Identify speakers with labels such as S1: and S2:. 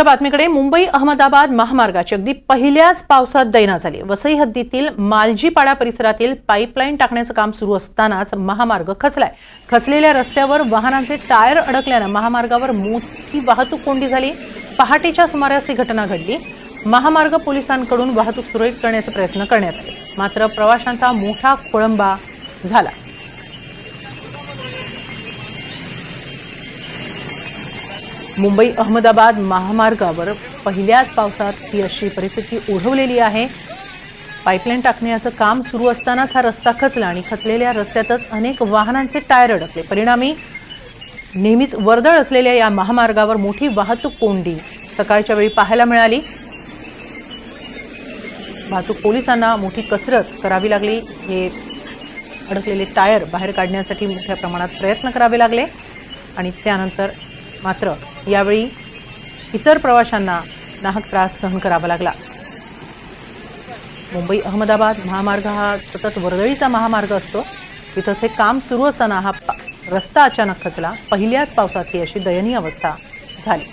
S1: तर बातमीकडे मुंबई अहमदाबाद महामार्गाची अगदी पहिल्याच पावसात दैना झाली. वसई हद्दीतील मालजीपाडा परिसरातील पाईपलाईन टाकण्याचं काम सुरू असतानाच महामार्ग खचलाय. खचलेल्या रस्त्यावर वाहनांचे टायर अडकल्यानं महामार्गावर मोठी वाहतूक कोंडी झाली. पहाटेच्या सुमारास ही घटना घडली. महामार्ग पोलिसांकडून वाहतूक सुरळीत करण्याचे प्रयत्न करण्यात आले. मात्र प्रवाशांचा मोठा खोळंबा झाला. मुंबई अहमदाबाद महामार्गावर पहिल्याच पावसात ही अशी परिस्थिती ओढवलेली आहे. पाईपलाईन टाकण्याचं काम सुरू असतानाच हा रस्ता खचला आणि खचलेल्या रस्त्यातच अनेक वाहनांचे टायर अडकले. परिणामी नेहमीच वर्दळ असलेल्या या महामार्गावर मोठी वाहतूक कोंडी सकाळच्या वेळी पाहायला मिळाली. वाहतूक पोलिसांना मोठी कसरत करावी लागली. हे अडकलेले टायर बाहेर काढण्यासाठी मोठ्या प्रमाणात प्रयत्न करावे लागले आणि त्यानंतर मात्र यावेळी इतर प्रवाशांना नाहक त्रास सहन करावा लागला. मुंबई अहमदाबाद महामार्ग हा सतत वर्दळीचा महामार्ग असतो. तिथंच हे काम सुरू असताना हा रस्ता अचानक खचला. पहिल्याच पावसात ही अशी दयनीय अवस्था झाली.